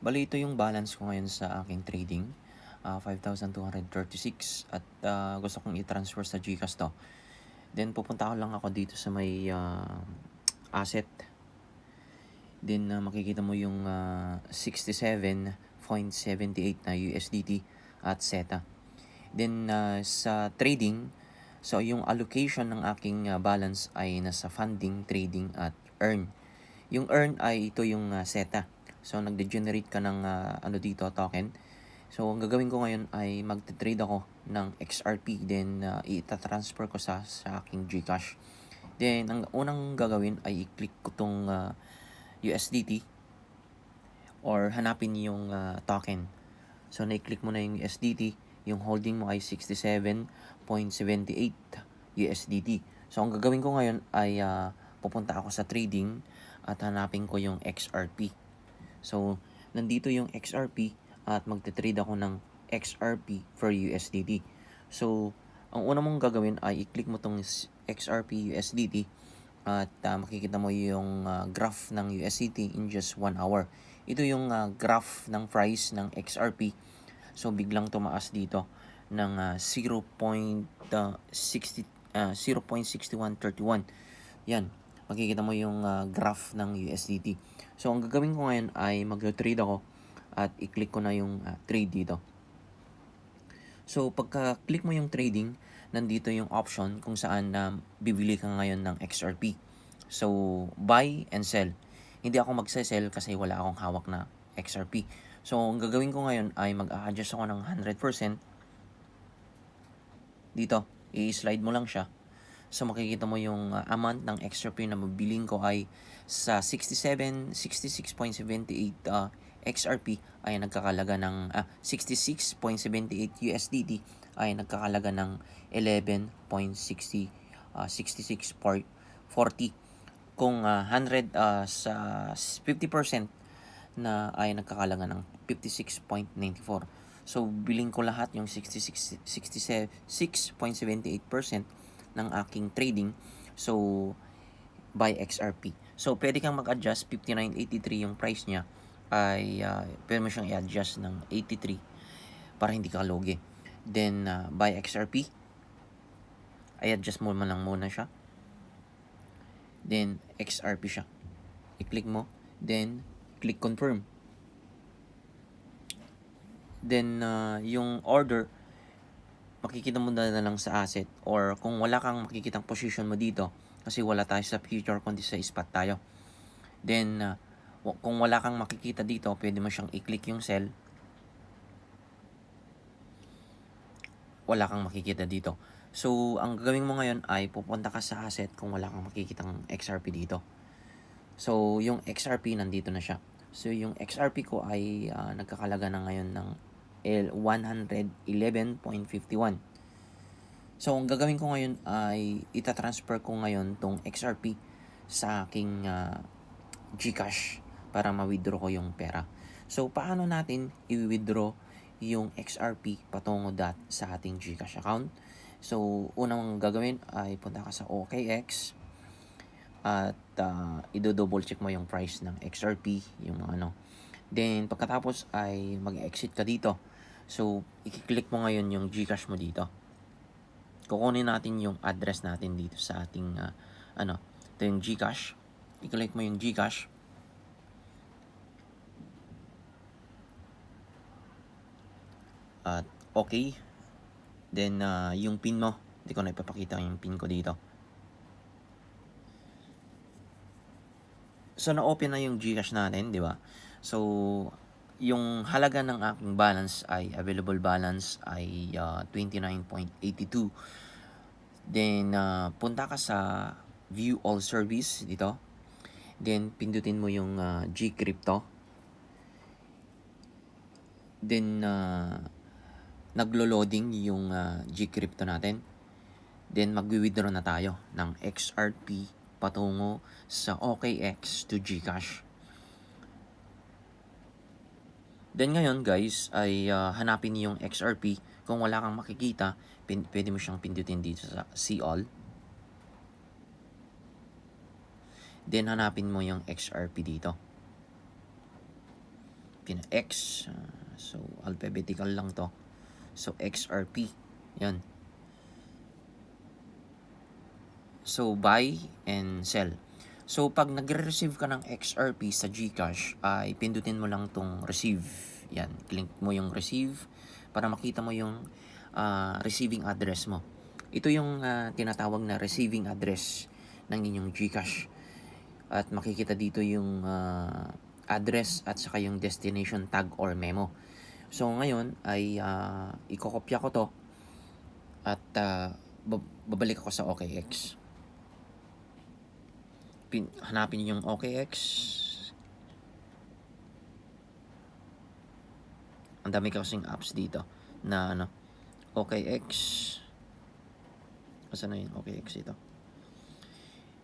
Bali, ito yung balance ko ngayon sa aking trading. Ah, 5,236 at ah, gusto kong i-transfer sa GCash to. Then pupunta ko lang ako dito sa may ah, asset. Then ah, makikita mo yung ah, 67.78 na USDT at SETA. Then ah, sa trading, so yung allocation ng aking ah, balance ay nasa funding, trading at earn. Yung earn ay ito yung ah, SETA. So nagde-generate ka ng ah, ano dito token. So ang gagawin ko ngayon ay magte-trade ako ng XRP then uh, i-transfer ko sa sa aking GCash. Then ang unang gagawin ay i-click ko tong ah, USDT or hanapin yung ah, token. So na-click mo na yung USDT, yung holding mo ay 67.78 USDT. So ang gagawin ko ngayon ay ah, pupunta ako sa trading at hanapin ko yung XRP. So nandito yung XRP at magte-trade ako ng XRP for USDT. So, ang una mong gagawin ay i-click mo tong XRP USDT at ah, makikita mo yung ah, graph ng USDT in just 1 hour. Ito yung ah, graph ng price ng XRP. So, biglang tumaas dito ng ah, 0.60 ah, 0.6131. Yan. Makikita mo yung ah, graph ng USDT. So, ang gagawin ko ngayon ay mag-trade ako at i-click ko na yung ah, trade dito. So, pagka-click mo yung trading, nandito yung option kung saan na bibili ka ngayon ng XRP. So, buy and sell. Hindi ako magse-sell kasi wala akong hawak na XRP. So, ang gagawin ko ngayon ay mag-a-adjust ako ng 100%. Dito, i-slide mo lang siya. So, makikita mo yung uh, amount ng XRP na mabiling ko ay sa 67, 66.78 uh, XRP ay nagkakalaga ng ah, 66.78 USDT ay nagkakalaga ng 11.60 ah, 66.40 kung ah, 100 ah, sa 50% na ay nagkakalaga ng 56.94 so biling ko lahat yung 66 66.78% ng aking trading so by XRP so pwede kang mag-adjust 59.83 yung price niya ay uh, pwede mo siyang i-adjust ng 83 para hindi ka logi. Then, uh, by XRP, ay adjust mo man lang muna siya. Then, XRP siya. I-click mo. Then, click confirm. Then, uh, yung order, makikita mo na, lang sa asset or kung wala kang makikitang position mo dito kasi wala tayo sa future kundi sa spot tayo. Then, uh, kung wala kang makikita dito, pwede mo siyang i-click yung cell. Wala kang makikita dito. So, ang gagawin mo ngayon ay pupunta ka sa asset kung wala kang makikitang XRP dito. So, yung XRP nandito na siya. So, yung XRP ko ay ah, nagkakalaga na ngayon ng 111.51. So, ang gagawin ko ngayon ay itatransfer ko ngayon tong XRP sa aking ah, GCash para ma-withdraw ko yung pera. So, paano natin i-withdraw yung XRP patungo dat sa ating GCash account? So, unang gagawin ay punta ka sa OKX at uh, i-double check mo yung price ng XRP, yung ano. Then, pagkatapos ay mag-exit ka dito. So, i-click mo ngayon yung GCash mo dito. Kukunin natin yung address natin dito sa ating, uh, ano, ito yung GCash. I-click mo yung GCash. At okay. Then uh, yung pin mo, hindi ko na ipapakita yung pin ko dito. So na-open na yung GCash natin, di ba? So yung halaga ng aking balance ay available balance ay uh, 29.82. Then uh, punta ka sa view all service dito. Then pindutin mo yung uh, G crypto. Then uh, naglo-loading yung uh, G-Crypto natin. Then magwi-withdraw na tayo ng XRP patungo sa OKX to Gcash. Then ngayon guys ay uh, hanapin niyo yung XRP. Kung wala kang makikita, pin- pwede mo siyang pindutin dito sa See All. Then hanapin mo yung XRP dito. pina X. ah, so, alphabetical lang to. So, XRP. Yan. So, buy and sell. So, pag nagre-receive ka ng XRP sa GCash, ay pindutin mo lang tong receive. Yan. Click mo yung receive para makita mo yung ah, receiving address mo. Ito yung ah, tinatawag na receiving address ng inyong GCash. At makikita dito yung ah, address at saka yung destination tag or memo. So ngayon ay uh, ikokopya ko to at bab- babalik ako sa OKX. Pin- hanapin niyo yung OKX. Ang dami kasing apps dito na ano OKX. Asa na yung OKX ito?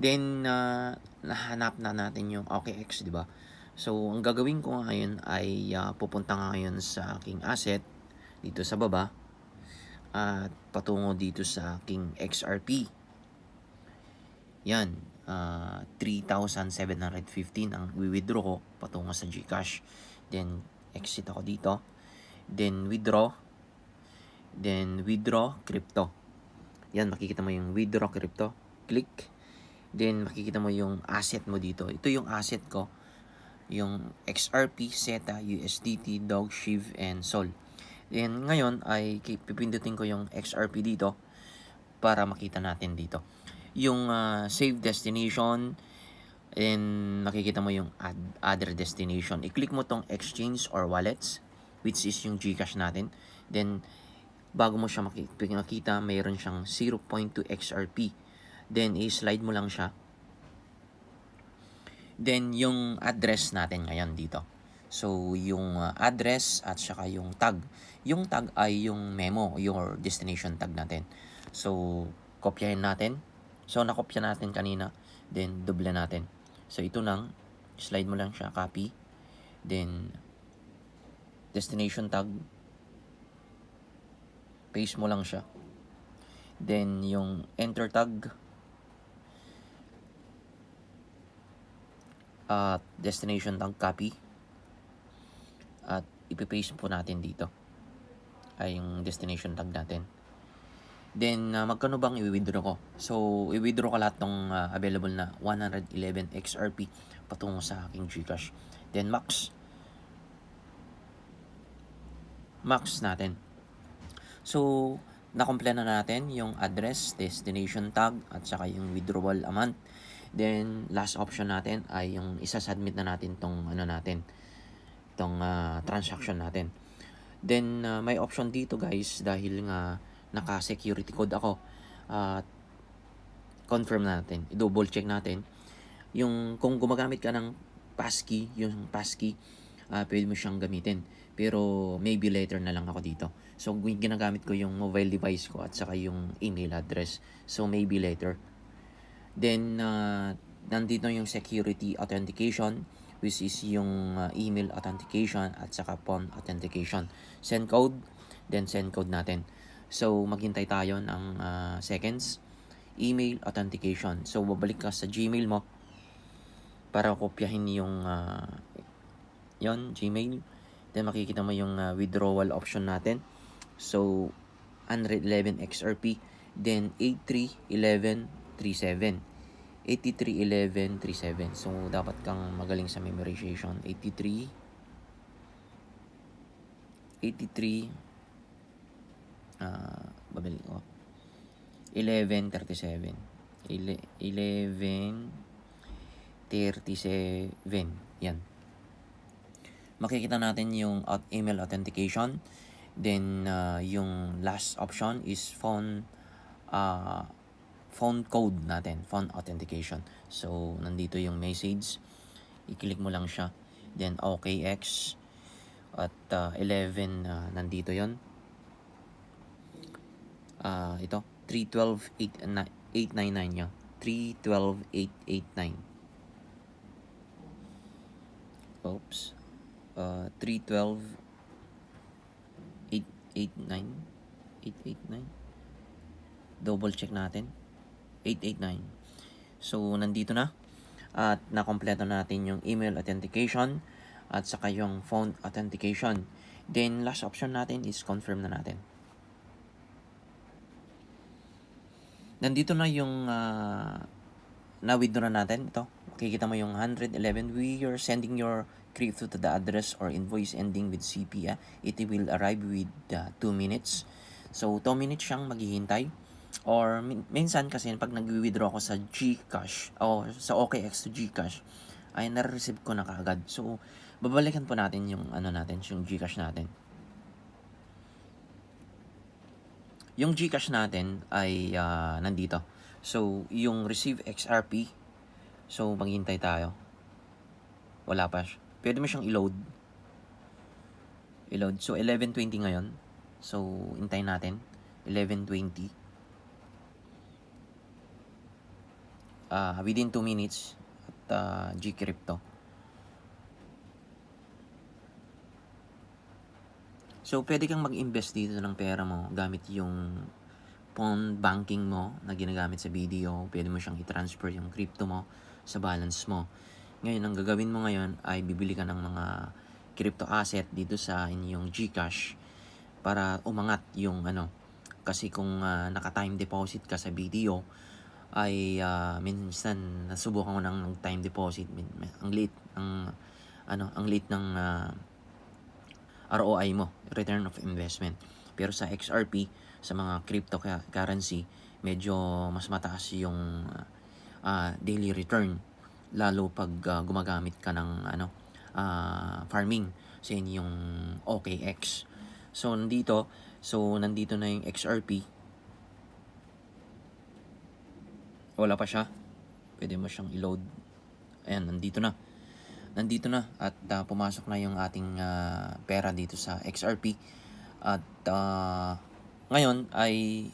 Then, uh, nahanap na natin yung OKX, di ba? So, ang gagawin ko ngayon ay ah, pupunta nga ngayon sa aking asset dito sa baba at patungo dito sa aking XRP. Yan, ah, 3,715 ang withdraw ko patungo sa GCash. Then, exit ako dito. Then, withdraw. Then, withdraw crypto. Yan, makikita mo yung withdraw crypto. Click. Then, makikita mo yung asset mo dito. Ito yung asset ko yung XRP, SETA, USDT, Dog, Shiv, and Sol. Then ngayon ay pipindutin ko yung XRP dito para makita natin dito. Yung ah, save destination and makikita mo yung add other destination. I-click mo tong exchange or wallets which is yung GCash natin. Then bago mo siya maki- makita, mayroon siyang 0.2 XRP. Then i-slide mo lang siya Then, yung address natin ngayon dito. So, yung uh, address at saka yung tag. Yung tag ay yung memo, your destination tag natin. So, kopyahin natin. So, nakopya natin kanina. Then, doble natin. So, ito nang, slide mo lang siya, copy. Then, destination tag. Paste mo lang siya. Then, yung enter tag. at destination tag copy at ipipaste po natin dito ay yung destination tag natin then uh, magkano bang i-withdraw ko? So i-withdraw ko lahat ng uh, available na 111 XRP patungo sa aking Gcash. Then max max natin. So nakomple na natin yung address destination tag at saka yung withdrawal amount. Then, last option natin ay yung isa-submit na natin tong ano natin, tong ah, transaction natin. Then, ah, may option dito guys dahil nga naka-security code ako. At confirm natin, i-double check natin. Yung kung gumagamit ka ng passkey, yung passkey, ah, pwede mo siyang gamitin. Pero maybe later na lang ako dito. So, ginagamit ko yung mobile device ko at saka yung email address. So, maybe later. Then, uh, nandito yung security authentication, which is yung uh, email authentication at saka phone authentication. Send code, then send code natin. So, maghintay tayo ng uh, seconds. Email authentication. So, babalik ka sa Gmail mo para kopyahin yung uh, yon Gmail. Then, makikita mo yung uh, withdrawal option natin. So, 111 XRP. Then, 831137. 831137. So, dapat kang magaling sa memorization. 83 83 ah, babalik ko. 1137. Ele- 1137. Yan. Makikita natin yung email authentication. Then, uh, yung last option is phone uh, phone code natin, phone authentication. So, nandito yung message. I-click mo lang siya. Then, OKX. At uh, 11, uh, nandito yon uh, ito, 312-899 niya. 312-889. Oops. Uh, 312 889 889 double check natin 889 so nandito na at nakompleto natin yung email authentication at saka yung phone authentication. Then, last option natin is confirm na natin. Nandito na yung uh, na-withdraw natin. Ito, makikita mo yung 111. We are sending your crypto to the address or invoice ending with CP. Ah. It will arrive with 2 uh, minutes. So, 2 minutes siyang maghihintay. Or min- minsan kasi pag nag-withdraw ako sa GCash o sa OKX to GCash, ay nare-receive ko na kaagad. So, babalikan po natin yung ano natin, yung GCash natin. Yung GCash natin ay uh, nandito. So, yung receive XRP, so maghintay tayo. Wala pa. Pwede mo siyang i-load. I-load. So, 11.20 ngayon. So, hintay natin. 11.20. Uh, within 2 minutes at uh, G-Crypto. So, pwede kang mag-invest dito ng pera mo gamit yung phone banking mo na ginagamit sa video. Pwede mo siyang i-transfer yung crypto mo sa balance mo. Ngayon, ang gagawin mo ngayon ay bibili ka ng mga crypto asset dito sa inyong GCash para umangat yung ano. Kasi kung uh, naka-time deposit ka sa video, ay uh, minsan nasubukan ko ng time deposit. Ang late, ang ano, ang late ng uh, ROI mo, return of investment. Pero sa XRP, sa mga cryptocurrency, medyo mas mataas yung uh, daily return lalo pag uh, gumagamit ka ng ano uh, farming sa inyong OKX. So nandito, so nandito na yung XRP. Wala pa siya. Pwede mo siyang i-load. Ayan, nandito na nandito na at uh, pumasok na yung ating uh, pera dito sa XRP at uh, ngayon ay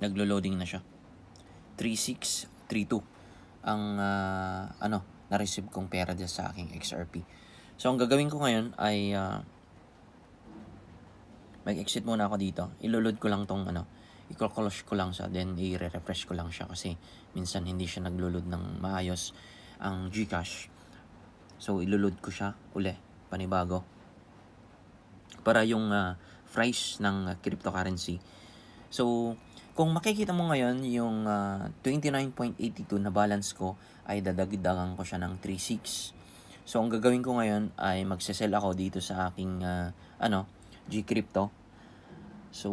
naglo-loading na siya. 3632 ang uh, ano na-receive kong pera dyan sa aking XRP so ang gagawin ko ngayon ay uh, mag-exit muna ako dito. Iloload ko lang tong ano i-close ko lang siya then i-refresh ko lang siya kasi minsan hindi siya naglo-load ng maayos ang Gcash. So, ilulod ko siya uli, panibago. Para yung uh, price ng uh, cryptocurrency. So, kung makikita mo ngayon, yung uh, 29.82 na balance ko ay dadagdagan ko siya ng 3.6. So, ang gagawin ko ngayon ay magsesell ako dito sa aking uh, ano, Gcrypto. So,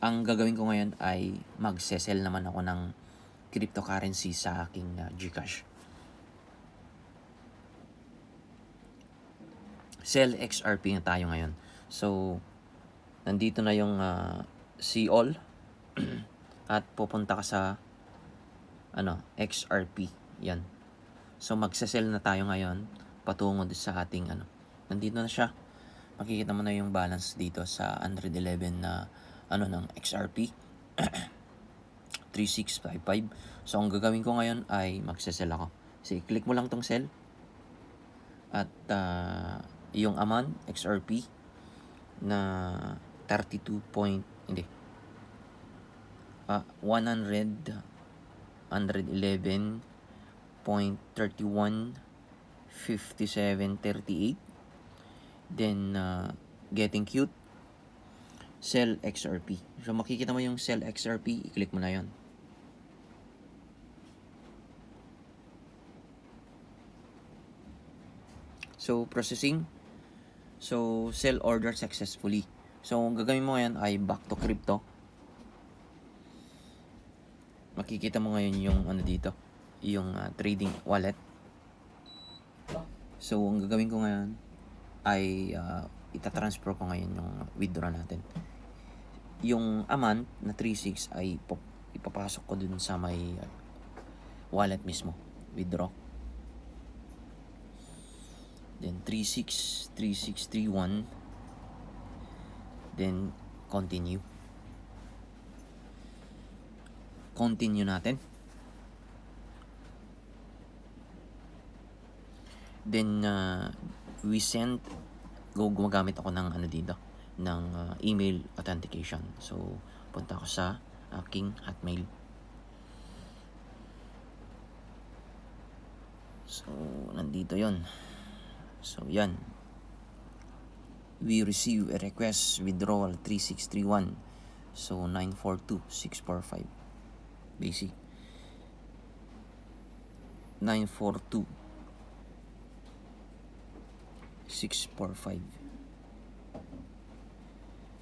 ang gagawin ko ngayon ay magsesell naman ako ng cryptocurrency sa aking uh, Gcash. Sell XRP na tayo ngayon. So, nandito na yung uh, see all at pupunta ka sa ano, XRP. Yan. So, magse-sell na tayo ngayon patungo sa ating ano. Nandito na siya. Makikita mo na yung balance dito sa 111 na ano ng XRP. 3655. So, ang gagawin ko ngayon ay magsesell ako. So, click mo lang tong sell. At uh, yung amount, XRP, na 32 point, hindi, uh, 100, 111.31, 57.38. Then, uh, getting cute, sell XRP. So, makikita mo yung sell XRP, i-click mo na yon So, processing. So, sell order successfully. So, ang gagawin mo ngayon ay back to crypto. Makikita mo ngayon yung ano dito, yung uh, trading wallet. So, ang gagawin ko ngayon ay uh, itatransfer ko ngayon yung withdraw natin. Yung amount na 36 ay ipapasok ko dun sa may wallet mismo. Withdraw then 36 3631 then continue. Continue natin. Then uh, we send go gumagamit ako ng ano dito ng uh, email authentication. So punta ako sa aking hotmail. So, nandito yon. So, yan. We receive a request withdrawal 3631. So, 942645. Basic. 942 645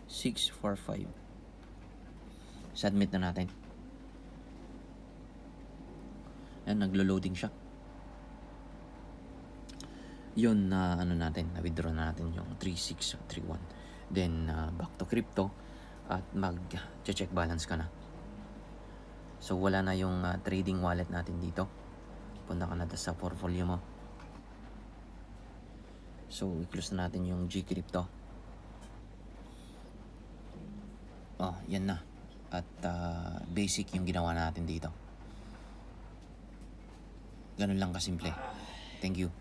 645 Submit na natin. Yan, naglo-loading siya. Yun na ano natin, na natin yung 3631. Then, uh, back to crypto at mag-check balance ka na. So, wala na yung uh, trading wallet natin dito. Punta ka na sa portfolio mo. So, i-close na natin yung G-Crypto. Oh, yan na. At uh, basic yung ginawa natin dito. Ganun lang kasimple. Thank you.